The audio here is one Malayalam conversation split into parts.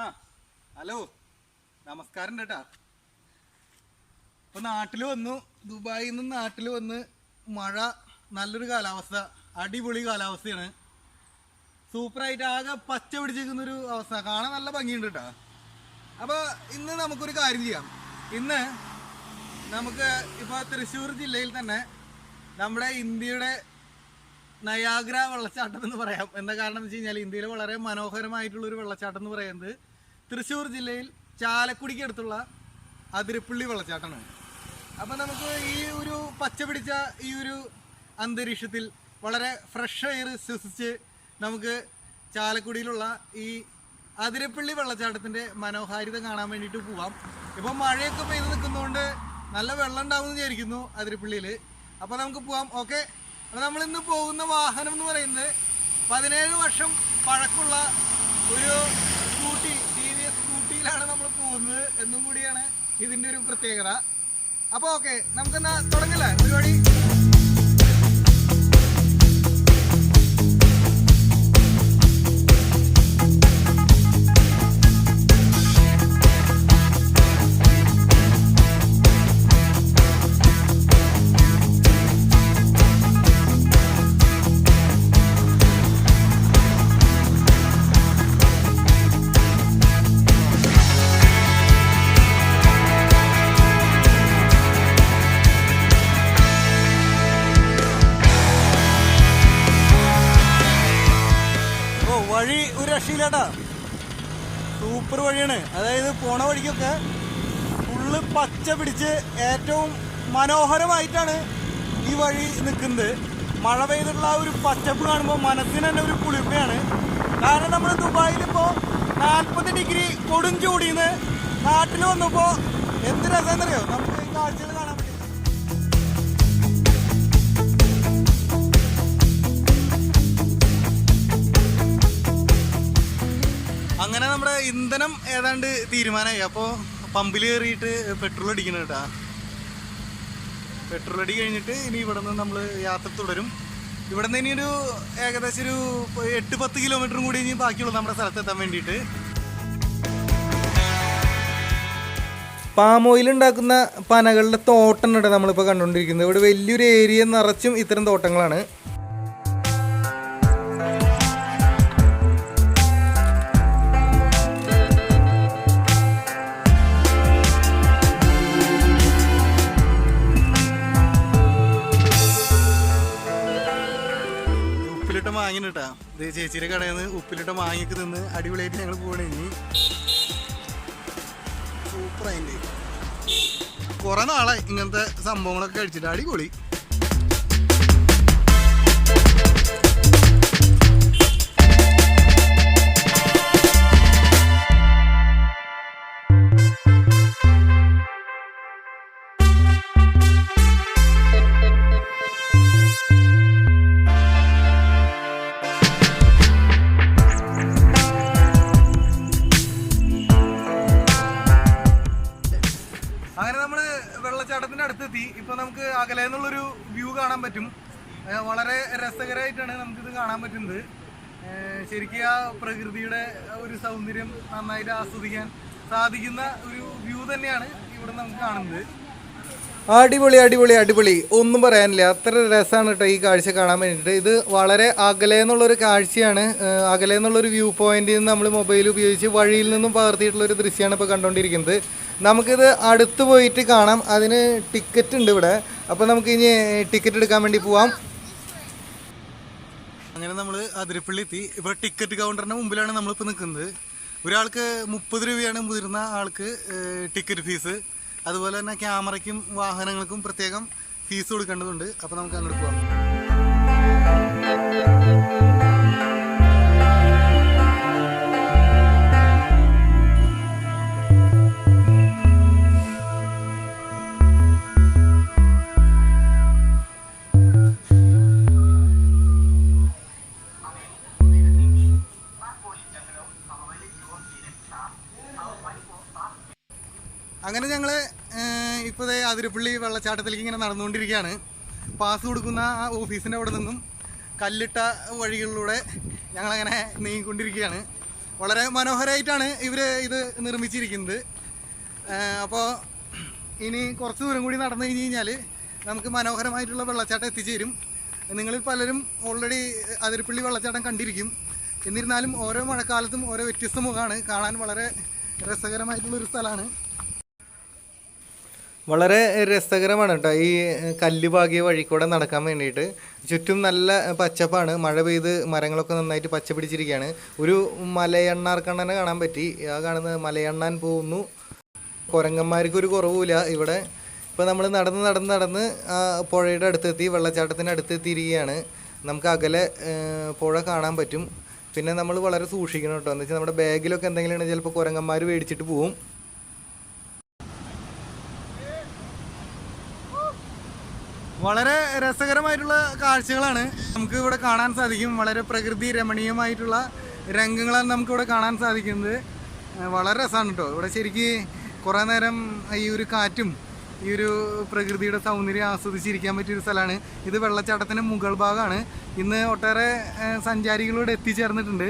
ആ ഹലോ. നമസ്കാരം കേട്ടാ ഇപ്പൊ നാട്ടിൽ വന്നു. ദുബായിൽ നിന്ന് നാട്ടിൽ വന്ന് മഴ നല്ലൊരു കാലാവസ്ഥ അടിപൊളി കാലാവസ്ഥയാണ്. സൂപ്പറായിട്ട് ആകെ പച്ച പിടിച്ചിരിക്കുന്ന ഒരു അവസ്ഥ. കാണാൻ നല്ല ഭംഗിയുണ്ട് കേട്ടാ അപ്പൊ ഇന്ന് നമുക്കൊരു കാര്യം ചെയ്യാം. ഇന്ന് നമുക്ക് ഇപ്പൊ തൃശ്ശൂർ ജില്ലയിൽ തന്നെ നമ്മുടെ ഇന്ത്യയുടെ നയാഗ്ര വെള്ളച്ചാട്ടം എന്ന് പറയാം. എന്താ കാരണം എന്ന് വെച്ച് കഴിഞ്ഞാൽ ഇന്ത്യയിലെ വളരെ മനോഹരമായിട്ടുള്ള ഒരു വെള്ളച്ചാട്ടം എന്ന് പറയുന്നത് തൃശ്ശൂർ ജില്ലയിൽ ചാലക്കുടിക്ക് അടുത്തുള്ള അതിരപ്പള്ളി വെള്ളച്ചാട്ടമാണ്. അപ്പം നമുക്ക് ഈ ഒരു പച്ച പിടിച്ച ഈ ഒരു അന്തരീക്ഷത്തിൽ വളരെ ഫ്രഷ് എയർ ശ്വസിച്ച് നമുക്ക് ചാലക്കുടിയിലുള്ള ഈ അതിരപ്പള്ളി വെള്ളച്ചാട്ടത്തിന്റെ മനോഹാരിത കാണാൻ വേണ്ടിയിട്ട് പോവാം. ഇപ്പം മഴയൊക്കെ പെയ്ത് നിൽക്കുന്നതുകൊണ്ട് നല്ല വെള്ളം ഉണ്ടാവും എന്ന് വിചാരിക്കുന്നു അതിരപ്പള്ളിയിൽ അപ്പോൾ നമുക്ക് പോവാം. ഓക്കെ നമ്മൾ ഇന്ന് പോകുന്ന വാഹനം എന്ന് പറയുന്നത് പതിനേഴ് വർഷം പഴക്കമുള്ള ഒരു സ്കൂട്ടി ടി വി എസ് സ്കൂട്ടിയിലാണ് നമ്മൾ പോകുന്നത് എന്നും കൂടിയാണ് ഇതിന്റെ ഒരു പ്രത്യേകത. അപ്പോൾ ഓക്കെ നമുക്കെന്നാ തുടങ്ങല്ലേ? പരിപാടി? രക്ഷയില്ലാട്ടാ. സൂപ്പർ വഴിയാണ്. അതായത് പോണ വഴിക്കൊക്കെ ഫുള്ള് പച്ച പിടിച്ച് ഏറ്റവും മനോഹരമായിട്ടാണ് ഈ വഴി നിൽക്കുന്നത്. മഴ പെയ്തിട്ടുള്ള ആ ഒരു പച്ചപ്പ് കാണുമ്പോൾ മനസ്സിന് തന്നെ ഒരു കുളിർമയാണ്. കാരണം നമ്മൾ ദുബായിൽ ഇപ്പോൾ നാൽപ്പത് ഡിഗ്രി കൊടും ചൂടിന്ന് നാട്ടിൽ വന്നപ്പോൾ എന്ത് രസം രസമെന്നറിയോ നമുക്ക് ഈ കാഴ്ചകൾ അങ്ങനെ നമ്മുടെ ഇന്ധനം ഏതാണ്ട് തീരുമാനമായി. അപ്പോൾ പമ്പിൽ കയറിയിട്ട് പെട്രോൾ അടിക്കണം കേട്ടാ. പെട്രോൾ അടി കഴിഞ്ഞിട്ട് ഇനി ഇവിടെ നിന്ന് നമ്മൾ യാത്ര തുടരും. ഇവിടെ നിന്ന് ഇനി ഒരു ഏകദേശം ഒരു എട്ട് പത്ത് കിലോമീറ്ററും കൂടി ഇനി ബാക്കിയുള്ളൂ നമ്മുടെ സ്ഥലത്തെത്താൻ വേണ്ടിയിട്ട്. പാം ഓയിൽ ഉണ്ടാക്കുന്ന പനകളുടെ തോട്ടം ഉണ്ട് നമ്മളിപ്പോൾ കണ്ടുകൊണ്ടിരിക്കുന്നത്. ഇവിടെ വലിയൊരു ഏരിയ നിറച്ചും ഇത്തരം തോട്ടങ്ങളാണ്. കേട്ടാ. ഇത് ചേച്ചിയുടെ കടയിൽ നിന്ന് ഉപ്പിലിട്ട മാങ്ങയ്ക്ക് നിന്ന് അടിപൊളിയായിട്ട് ഞങ്ങൾ പോകണേ ഇനി. സൂപ്പർ അതിന്റെ കുറെ നാളായി ഇങ്ങനത്തെ സംഭവങ്ങളൊക്കെ കഴിച്ചിട്ട്. അടിപൊളി. അടുത്തെത്തി. ഇപ്പൊ നമുക്ക് അകലെ നിന്നുള്ളൊരു വ്യൂ കാണാൻ പറ്റും. വളരെ രസകരമായിട്ടാണ് നമുക്കിത് കാണാൻ പറ്റുന്നത്. ശരിക്കും ആ പ്രകൃതിയുടെ ഒരു സൗന്ദര്യം നന്നായിട്ട് ആസ്വദിക്കാൻ സാധിക്കുന്ന ഒരു വ്യൂ തന്നെയാണ് ഇവിടെ നമുക്ക് കാണുന്നത്. അടിപൊളി അടിപൊളി അടിപൊളി. ഒന്നും പറയാനില്ല. അത്ര രസമാണ് കേട്ടോ ഈ കാഴ്ച കാണാൻ വേണ്ടിയിട്ട്. ഇത് വളരെ അകലെ എന്നുള്ളൊരു കാഴ്ചയാണ്. അകലെ എന്നുള്ളൊരു വ്യൂ പോയിന്റിൽ നിന്ന് നമ്മൾ മൊബൈൽ ഉപയോഗിച്ച് വഴിയിൽ നിന്നും പകർത്തിയിട്ടുള്ള ഒരു ദൃശ്യമാണ് ഇപ്പോൾ കണ്ടുകൊണ്ടിരിക്കുന്നത് നമുക്കിത് അടുത്ത് പോയിട്ട് കാണാം. അതിന് ടിക്കറ്റ് ഉണ്ട് ഇവിടെ. അപ്പോൾ നമുക്ക് ഇനി ടിക്കറ്റ് എടുക്കാൻ വേണ്ടി പോവാം. അങ്ങനെ നമ്മൾ അതിരപ്പള്ളി എത്തി ഇപ്പോൾ ടിക്കറ്റ് കൗണ്ടറിന്റെ മുമ്പിലാണ് നമ്മളിപ്പോൾ നിൽക്കുന്നത് ഒരാൾക്ക് മുപ്പത് രൂപയാണ് മുതിർന്ന ആൾക്ക് ടിക്കറ്റ് ഫീസ്. അതുപോലെ തന്നെ ക്യാമറയ്ക്കും വാഹനങ്ങൾക്കും പ്രത്യേകം ഫീസ് കൊടുക്കേണ്ടതുണ്ട്. അപ്പോൾ നമുക്ക് അങ്ങോട്ട് പോകാം അങ്ങനെ ഞങ്ങൾ ഇപ്പോൾ അതിരപ്പള്ളി വെള്ളച്ചാട്ടത്തിലേക്ക് ഇങ്ങനെ നടന്നുകൊണ്ടിരിക്കുകയാണ്. പാസ് കൊടുക്കുന്ന ആ ഓഫീസിന്റെ അവിടെ നിന്നും കല്ലിട്ട വഴികളിലൂടെ ഞങ്ങളങ്ങനെ നീങ്ങിക്കൊണ്ടിരിക്കുകയാണ്. വളരെ മനോഹരമായിട്ടാണ് ഇവർ ഇത് നിർമ്മിച്ചിരിക്കുന്നത്. അപ്പോൾ ഇനി കുറച്ച് ദൂരം കൂടി നടന്നു കഴിഞ്ഞ് കഴിഞ്ഞാൽ നമുക്ക് മനോഹരമായിട്ടുള്ള വെള്ളച്ചാട്ടം എത്തിച്ചേരും. നിങ്ങളിൽ പലരും ഓൾറെഡി അതിരപ്പള്ളി വെള്ളച്ചാട്ടം കണ്ടിരിക്കും. എന്നിരുന്നാലും ഓരോ മഴക്കാലത്തും ഓരോ വ്യത്യസ്ത മുഖമാണ്. കാണാൻ വളരെ രസകരമായിട്ടുള്ളൊരു സ്ഥലമാണ്. വളരെ രസകരമാണ് കേട്ടോ. ഈ കല്ല് പാകിയ വഴി കൂടെ നടക്കാൻ വേണ്ടിയിട്ട്. ചുറ്റും നല്ല പച്ചപ്പാണ്. മഴ പെയ്ത് മരങ്ങളൊക്കെ നന്നായിട്ട് പച്ച പിടിച്ചിരിക്കുകയാണ്. ഒരു മലയണ്ണാർക്കണ്ണനെ കാണാൻ പറ്റി. ആ കാണുന്നത് മലയണ്ണാൻ പോകുന്നു. കുരങ്ങന്മാർക്ക് ഒരു കുറവുമില്ല ഇവിടെ. ഇപ്പോൾ നമ്മൾ നടന്ന് നടന്ന് നടന്ന് പുഴയുടെ അടുത്തെത്തി വെള്ളച്ചാട്ടത്തിന്റെ അടുത്തെത്തിയിരിക്കുകയാണ്. നമുക്ക് അകലെ പുഴ കാണാൻ പറ്റും. പിന്നെ നമ്മൾ വളരെ സൂക്ഷിക്കണം കേട്ടോ. എന്ന് വെച്ചാൽ നമ്മുടെ ബാഗിലൊക്കെ എന്തെങ്കിലും ഉണ്ടെങ്കിൽ ചിലപ്പോൾ കുരങ്ങന്മാർ മേടിച്ചിട്ട് പോവും. വളരെ രസകരമായിട്ടുള്ള കാഴ്ചകളാണ് നമുക്ക് ഇവിടെ കാണാൻ സാധിക്കും. വളരെ പ്രകൃതി രമണീയമായിട്ടുള്ള രംഗങ്ങളാണ് നമുക്ക് ഇവിടെ കാണാൻ സാധിക്കുന്നത്. വളരെ രസമാണ് കേട്ടോ ഇവിടെ ശരിക്ക് കുറേ നേരം ഈ ഒരു കാറ്റും ഈ ഒരു പ്രകൃതിയുടെ സൗന്ദര്യം ആസ്വദിച്ചിരിക്കാൻ പറ്റിയൊരു സ്ഥലമാണ്. ഇത് വെള്ളച്ചാട്ടത്തിന്റെ മുകൾ ഭാഗമാണ്. ഇന്ന് ഒട്ടേറെ ഏഹ് സഞ്ചാരികളിവിടെ എത്തിച്ചേർന്നിട്ടുണ്ട്.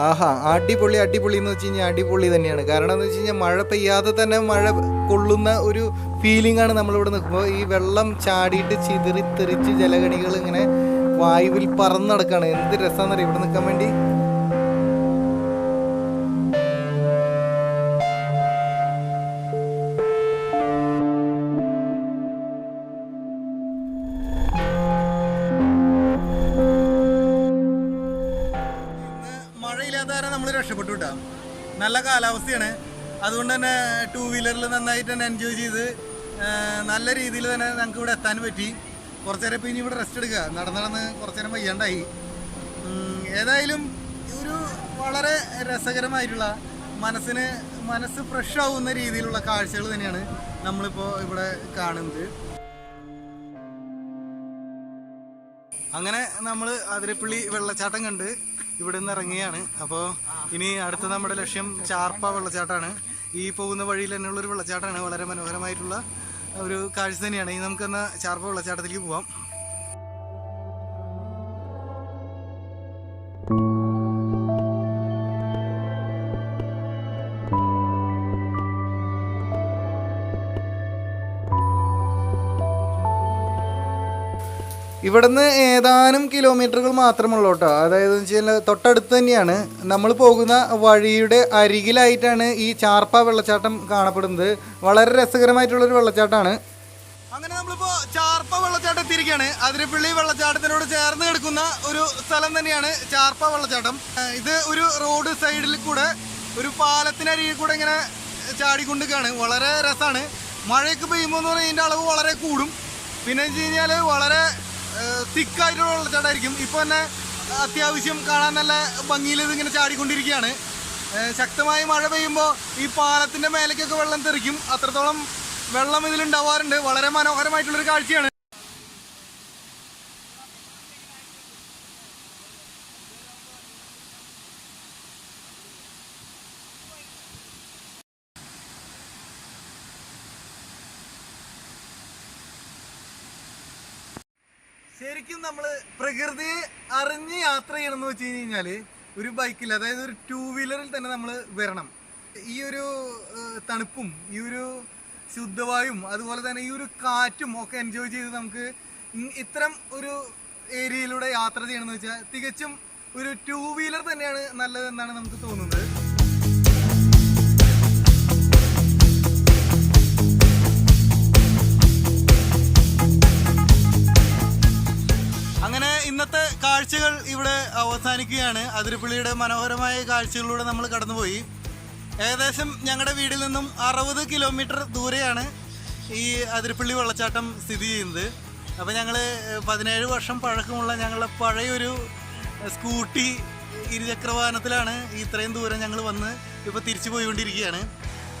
ആഹാ അടിപൊളി അടിപൊളി എന്ന് വെച്ച് കഴിഞ്ഞാൽ അടിപൊളി തന്നെയാണ്. കാരണം എന്ന് വെച്ച് കഴിഞ്ഞാൽ മഴ പെയ്യാതെ തന്നെ മഴ കൊള്ളുന്ന ഒരു ഫീലിംഗ് ആണ് നമ്മളിവിടെ നിൽക്കുമ്പോൾ ഈ വെള്ളം ചാടിയിട്ട് ചിതറി തെറിച്ച് ജലഗണികൾ ഇങ്ങനെ വായുവിൽ പറന്നു നടക്കുകയാണ് എന്ത് രസമാണെന്നറിയാം ഇവിടെ നിൽക്കാൻ വേണ്ടി കാലാവസ്ഥയാണ്. അതുകൊണ്ട് തന്നെ ടൂ വീലറിൽ നന്നായിട്ട് തന്നെ എൻജോയ് ചെയ്ത് നല്ല രീതിയിൽ തന്നെ ഞങ്ങൾക്ക് ഇവിടെ എത്താൻ പറ്റി. കുറച്ച് നേരം ഇനി ഇവിടെ റെസ്റ്റ് എടുക്കുക. നടന്ന് നടന്ന് കുറച്ച് നേരം വയ്യാണ്ടായി. ഏതായാലും ഒരു വളരെ രസകരമായിട്ടുള്ള മനസ്സിന് മനസ്സ് ഫ്രഷ് ആവുന്ന രീതിയിലുള്ള കാഴ്ചകൾ തന്നെയാണ് നമ്മളിപ്പോൾ ഇവിടെ കാണുന്നത്. അങ്ങനെ നമ്മൾ അതിരപ്പള്ളി വെള്ളച്ചാട്ടം കണ്ട് ഇവിടെ നിന്ന് ഇറങ്ങിയാണ്. അപ്പോൾ ഇനി അടുത്ത നമ്മുടെ ലക്ഷ്യം ചാർപ്പ വെള്ളച്ചാട്ടമാണ്. ഈ പോകുന്ന വഴിയിൽ തന്നെയുള്ളൊരു വെള്ളച്ചാട്ടമാണ്. വളരെ മനോഹരമായിട്ടുള്ള ഒരു കാഴ്ച തന്നെയാണ്. ഇനി നമുക്കെന്നാൽ ചാർപ്പ വെള്ളച്ചാട്ടത്തിലേക്ക് പോവാം. ഇവിടുന്ന് ഏതാനും കിലോമീറ്ററുകൾ മാത്രമുള്ളൂ കേട്ടോ. അതായത് എന്ന് വെച്ചാൽ തൊട്ടടുത്ത് തന്നെയാണ്. നമ്മൾ പോകുന്ന വഴിയുടെ അരികിലായിട്ടാണ് ഈ ചാർപ്പ വെള്ളച്ചാട്ടം കാണപ്പെടുന്നത്. വളരെ രസകരമായിട്ടുള്ളൊരു വെള്ളച്ചാട്ടമാണ്. അങ്ങനെ നമ്മളിപ്പോ ചാർപ്പ വെള്ളച്ചാട്ടം എത്തിയിരിക്കുകയാണ്. അതിരപ്പള്ളി വെള്ളച്ചാട്ടത്തിനോട് ചേർന്ന് കിടക്കുന്ന ഒരു സ്ഥലം തന്നെയാണ് ചാർപ്പ വെള്ളച്ചാട്ടം. ഇത് ഒരു റോഡ് സൈഡിൽ കൂടെ ഒരു പാലത്തിനരികിൽ കൂടെ ഇങ്ങനെ ചാടിക്കൊണ്ടിരിക്കുകയാണ്. വളരെ രസമാണ് മഴയൊക്കെ പെയ്യുമ്പോൾ എന്ന് പറഞ്ഞാൽ ഇതിന്റെ അളവ് വളരെ കൂടും. പിന്നെ വെച്ച് കഴിഞ്ഞാൽ വളരെ തിക്കായിട്ടുള്ള വെള്ളച്ചാട്ടമായിരിക്കും ഇപ്പൊ തന്നെ അത്യാവശ്യം കാണാൻ നല്ല ഭംഗിയിൽ ഇതിങ്ങനെ ചാടിക്കൊണ്ടിരിക്കുകയാണ്. ശക്തമായി മഴ പെയ്യുമ്പോൾ ഈ പാലത്തിന്റെ മേലേക്കൊക്കെ വെള്ളം തെറിക്കും. അത്രത്തോളം വെള്ളം ഇതിലുണ്ടാവാറുണ്ട്. വളരെ മനോഹരമായിട്ടുള്ളൊരു കാഴ്ചയാണ്. ശരിക്കും നമ്മൾ പ്രകൃതിയെ അറിഞ്ഞ് യാത്ര ചെയ്യണം എന്ന് വെച്ച് കഴിഞ്ഞാൽ ഒരു ബൈക്കിൽ അതായത് ഒരു ടൂ വീലറിൽ തന്നെ നമ്മൾ വരണം. ഈ ഒരു തണുപ്പും ഈ ഒരു ശുദ്ധവായും അതുപോലെ തന്നെ ഈ ഒരു കാറ്റും ഒക്കെ എൻജോയ് ചെയ്ത് നമുക്ക് ഇത്തരം ഒരു ഏരിയയിലൂടെ യാത്ര ചെയ്യണമെന്ന് വെച്ചാൽ തികച്ചും ഒരു ടൂ വീലർ തന്നെയാണ് നല്ലതെന്നാണ് നമുക്ക് തോന്നുന്നത്. ഇന്നത്തെ കാഴ്ചകൾ ഇവിടെ അവസാനിക്കുകയാണ്. അതിരപ്പള്ളിയുടെ മനോഹരമായ കാഴ്ചകളിലൂടെ നമ്മൾ കടന്നുപോയി. ഏകദേശം ഞങ്ങളുടെ വീടിൽ നിന്നും അറുപത് കിലോമീറ്റർ ദൂരെയാണ് ഈ അതിരപ്പള്ളി വെള്ളച്ചാട്ടം സ്ഥിതി ചെയ്യുന്നത്. അപ്പോൾ ഞങ്ങൾ പതിനേഴ് വർഷം പഴക്കമുള്ള ഞങ്ങളുടെ പഴയൊരു സ്കൂട്ടി ഇരുചക്ര വാഹനത്തിലാണ് ഇത്രയും ദൂരം ഞങ്ങൾ വന്ന് ഇപ്പോൾ തിരിച്ചു പോയിക്കൊണ്ടിരിക്കുകയാണ്.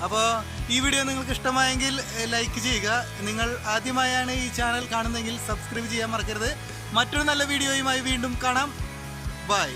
അപ്പോൾ ഈ വീഡിയോ നിങ്ങൾക്ക് ഇഷ്ടമായെങ്കിൽ ലൈക്ക് ചെയ്യുക. നിങ്ങൾ ആദ്യമായാണ് ഈ ചാനൽ കാണുന്നതെങ്കിൽ സബ്സ്ക്രൈബ് ചെയ്യാൻ മറക്കരുത്. മറ്റൊരു നല്ല വീഡിയോയുമായി വീണ്ടും കാണാം. ബൈ.